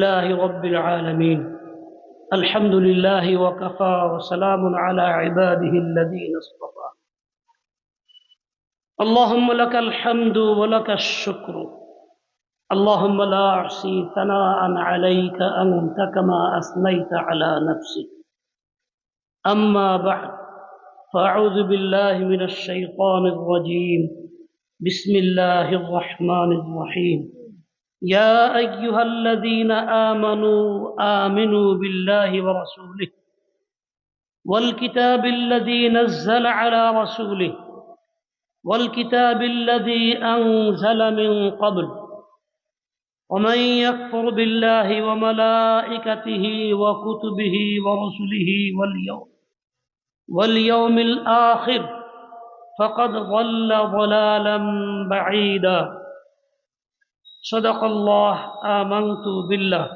لله رب العالمين. الحمد لله وكفى وسلام على عباده الذين اصطفى. اللهم لك الحمد ولك الشكر. اللهم لا أحصي ثناء عليك أنت كما أثنيت على نفسك. أما بعد فأعوذ بالله من الشيطان الرجيم. بسم الله الرحمن الرحيم. يا أيها الذين آمنوا آمنوا بالله ورسوله والكتاب الذي نزل على رسوله والكتاب الذي أنزل من قبل ومن يكفر بالله وملائكته وكتبه ورسله واليوم واليوم الآخر فقد ضل ضلالا بعيدا. বিল্লাহ।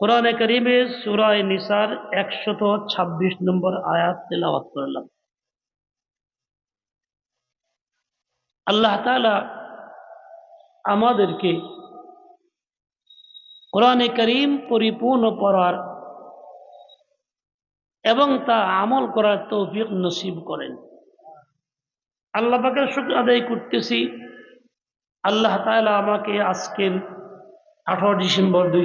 কোরআনে করিমে সুরায় নিসার একশত ছাব্বিশ নম্বর আয়াত তেলাওয়াত করলাম। আল্লাহ তালা আমাদেরকে কোরআনে করিম পরিপূর্ণ পড়ার এবং তা আমল করার তৌফিক নসিব করেন। আল্লাহ পাকের শুক্র আদায় করতেছি। আল্লাহ তালা আমাকে আজকের আঠারো ডিসেম্বর দুই